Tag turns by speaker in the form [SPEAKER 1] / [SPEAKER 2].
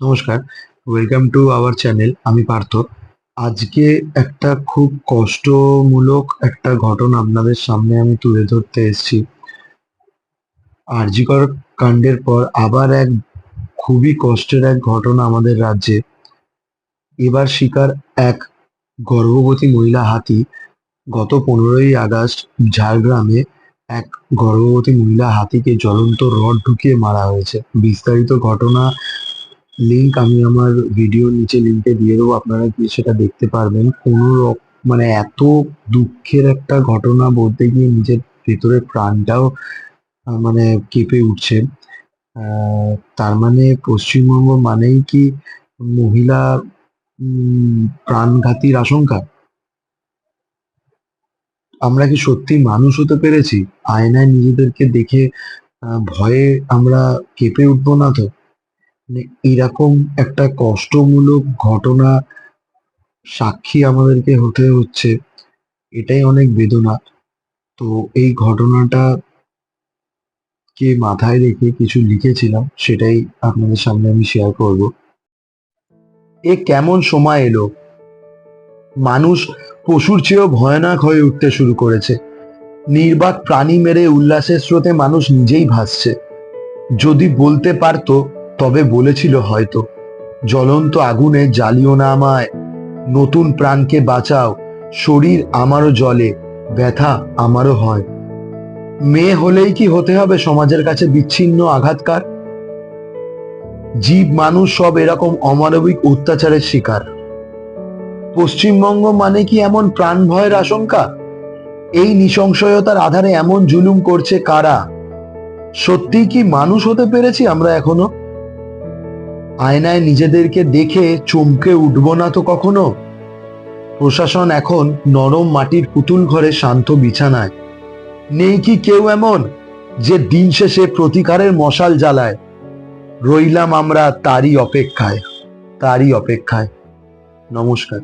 [SPEAKER 1] নমস্কার। Welcome to our channel আমি পার্থ। আজকে একটা খুব কষ্টমূলক একটা ঘটনা আপনাদের সামনে আমি তুলে ধরতে এসেছি। আরজিকর কাণ্ডের পর আবার এক খুবই কষ্টের এক ঘটনা আমাদের রাজ্যে। এবার শিকার এক গর্ভবতী মহিলা হাতি গত পনেরোই আগস্ট ঝাড়গ্রামে এক গর্ভবতী মহিলা হাতিকে জ্বলন্ত রড ঢুকিয়ে মারা হয়েছে। বিস্তারিত ঘটনা লিংক আমি আমার ভিডিও নিচে লিংকে দিয়ে দেবো, আপনারা গিয়ে সেটা দেখতে পারবেন। কোনো মানে এত দুঃখের একটা ঘটনা বলতে গিয়ে নিজের ভেতরে প্রাণটাও মানে কেঁপে উঠছে। তার মানে পশ্চিমবঙ্গ মানেই কি মহিলা প্রাণঘাতীর আশঙ্কা? আমরা কি সত্যি মানুষ হতে পেরেছি? আয়নায় নিজেদেরকে দেখে ভয়ে আমরা কেঁপে উঠবো না তো? এরকম একটা কষ্টমূলক ঘটনা সাক্ষী আমাদেরকে হতে হচ্ছে, এটাই অনেক বেদনা। তো এই ঘটনাটা কে মাথায় রেখে কিছু লিখেছিলাম, সেটাই আপনাদের সামনে আমি শেয়ার করব। এ কেমন সময় এলো? মানুষ পশুর চেয়েও ভয়ানক হয়ে উঠতে শুরু করেছে। নির্বাক প্রাণী মেরে উল্লাসের স্রোতে মানুষ নিজেই ভাসছে। যদি বলতে পারতো তবে বলেছিল হয়তো, জ্বলন্ত আগুনে জ্বালিও না আমায়। নতুন প্রাণকে বাঁচাও, শরীর আমারও জলে ব্যথা আমারও হয়। মেয়ে হলেই কি হতে হবে সমাজের কাছে বিচ্ছিন্ন আঘাতকার? জীব মানুষ সব এরকম অমানবিক অত্যাচারের শিকার। পশ্চিমবঙ্গ মানে কি এমন প্রাণ ভয়ের আশঙ্কা? এই নৃশংসতার আধারে এমন জুলুম করছে কারা? সত্যি কি মানুষ হতে পেরেছি আমরা এখনও? আয়নায় নিজেদেরকে দেখে চমকে উঠব না তো কখনো? প্রশাসন এখন নরম মাটির পুতুল ঘরে শান্ত বিছানায়। নেই কি কেউ এমন যে দিন শেষে প্রতিকারের মশাল জ্বালায়? রইলাম আমরা তারই অপেক্ষায় তারই অপেক্ষায়। নমস্কার।